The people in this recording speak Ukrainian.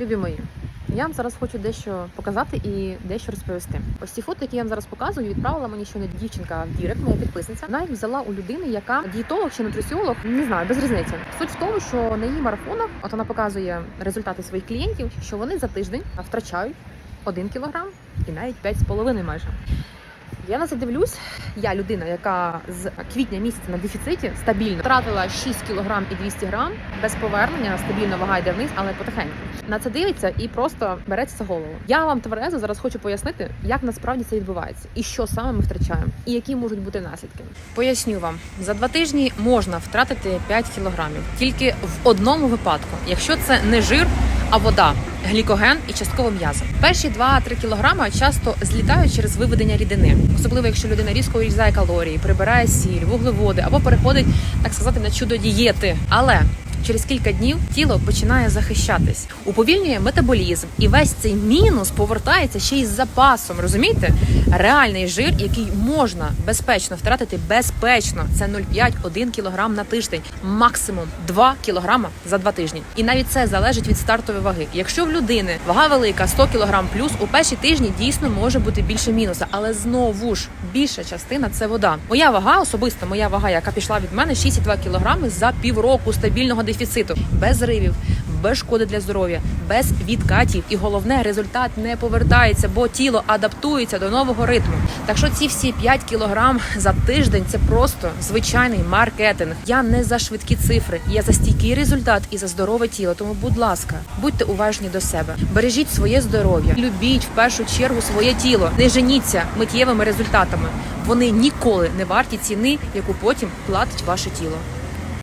Любі мої, я вам зараз хочу дещо показати і дещо розповісти. Ось ці фото, які я вам зараз показую, відправила мені щойно дівчинка в Дірект, моя підписниця. Вона їх взяла у людини, яка дієтолог чи нутриціолог, не знаю, без різниці. Суть в тому, що на її марафонах, от вона показує результати своїх клієнтів, що вони за тиждень втрачають 1 кілограм і навіть 5,5 майже. Я на це дивлюсь. Я людина, яка з квітня місяця на дефіциті стабільно втратила 6 кг і 200 грам без повернення, стабільно вага йде вниз, але потихеньку. На це дивиться і просто береться за голову. Я вам тверезо зараз хочу пояснити, як насправді це відбувається, і що саме ми втрачаємо, і які можуть бути наслідки. Поясню вам за два тижні можна втратити 5 кілограмів тільки в одному випадку, якщо це не жир, а вода. Глікоген і частково м'ясо. Перші 2-3 кілограми часто злітають через виведення рідини, особливо якщо людина різко урізає калорії, прибирає сіль, вуглеводи або переходить, так сказати, на чудо дієти. Але Через кілька днів тіло починає захищатись, уповільнює метаболізм, і весь цей мінус повертається ще й з запасом. Розумієте? Реальний жир, який можна безпечно втратити безпечно, це 0,5-1 кг на тиждень, максимум 2 кг за два тижні. І навіть це залежить від стартової ваги. Якщо в людини вага велика 100 кг плюс, у перші тижні дійсно може бути більше мінуса, але знову ж більша частина це вода. Моя вага особиста, моя вага, яка пішла від мене 6,2 кг за півроку стабільного дефіциту, без зривів, без шкоди для здоров'я, без відкатів. І головне, результат не повертається, бо тіло адаптується до нового ритму. Так що ці всі 5 кілограм за тиждень це просто звичайний маркетинг. Я не за швидкі цифри, я за стійкий результат і за здорове тіло. Тому, будь ласка, будьте уважні до себе, бережіть своє здоров'я, любіть в першу чергу своє тіло, не женіться миттєвими результатами. Вони ніколи не варті ціни, яку потім платить ваше тіло.